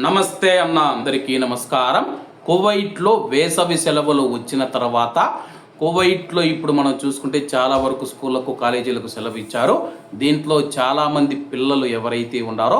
నమస్తే అన్న అందరికీ నమస్కారం. కువైట్లో వేసవి సెలవులు వచ్చిన తర్వాత కువైట్లో ఇప్పుడు మనం చూసుకుంటే చాలా వరకు స్కూళ్ళకు కాలేజీలకు సెలవు ఇచ్చారు. దీంట్లో చాలామంది పిల్లలు ఎవరైతే ఉన్నారో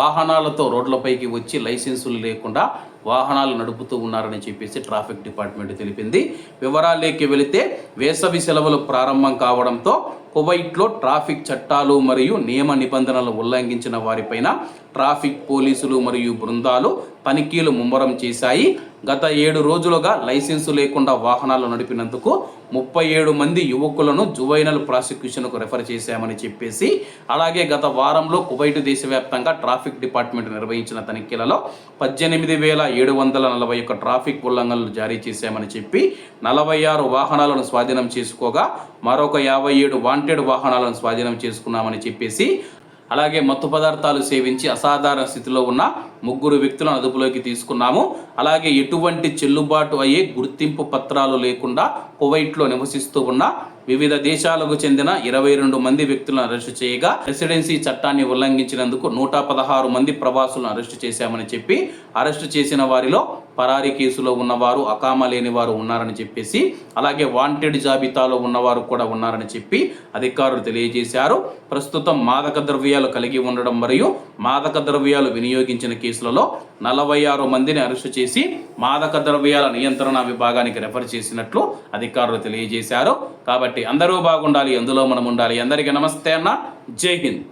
వాహనాలతో రోడ్లపైకి వచ్చి లైసెన్సులు లేకుండా వాహనాలు నడుపుతూ ఉన్నారని చెప్పేసి ట్రాఫిక్ డిపార్ట్మెంట్ తెలిపింది. వివరాలేకి వెళితే వేసవి సెలవులు ప్రారంభం కావడంతో కువైట్లో ట్రాఫిక్ చట్టాలు మరియు నియమ నిబంధనలు ఉల్లంఘించిన వారిపైన ట్రాఫిక్ పోలీసులు మరియు బృందాలు తనిఖీలు ముమ్మరం చేశాయి. గత ఏడు రోజులుగా లైసెన్సు లేకుండా వాహనాలు నడిపినందుకు ముప్పై ఏడు మంది యువకులను జువైనల్ ప్రాసిక్యూషన్కు రెఫర్ చేశామని చెప్పేసి అలాగే గత వారంలో కువైట్ దేశవ్యాప్తంగా ట్రాఫిక్ డిపార్ట్మెంట్ నిర్వహించిన తనిఖీలలో పద్దెనిమిది వేల ఏడు వందల నలభై ఒక్క ట్రాఫిక్ ఉల్లంఘనలు జారీ చేశామని చెప్పి నలభై ఆరు వాహనాలను స్వాధీనం చేసుకోగా మరొక యాభై ఏడు వాంటెడ్ వాహనాలను స్వాధీనం చేసుకున్నామని చెప్పేసి అలాగే మత్తు పదార్థాలు సేవించి అసాధారణ స్థితిలో ఉన్న ముగ్గురు వ్యక్తులను అదుపులోకి తీసుకున్నాము. అలాగే ఎటువంటి చెల్లుబాటు అయ్యే గుర్తింపు పత్రాలు లేకుండా కువైట్లో నివసిస్తూ ఉన్న వివిధ దేశాలకు చెందిన ఇరవై రెండు మంది వ్యక్తులను అరెస్టు చేయగా రెసిడెన్సీ చట్టాన్ని ఉల్లంఘించినందుకు నూట పదహారు మంది ప్రవాసులను అరెస్టు చేశామని చెప్పి అరెస్టు చేసిన వారిలో పరారీ కేసులో ఉన్నవారు అకామా లేని వారు ఉన్నారని చెప్పేసి అలాగే వాంటెడ్ జాబితాలో ఉన్నవారు కూడా ఉన్నారని చెప్పి అధికారులు తెలియజేశారు. ప్రస్తుతం మాదక ద్రవ్యాలు కలిగి ఉండడం మరియు మాదక ద్రవ్యాలు వినియోగించిన కేసులలో నలభై ఆరు మందిని అరెస్టు చేసి మాదక ద్రవ్యాల నియంత్రణ విభాగానికి రెఫర్ చేసినట్లు అధికారులు తెలియజేశారు. కాబట్టి అందరూ బాగుండాలి అందులో మనం ఉండాలి. అందరికీ నమస్తే అన్న. జై హింద్.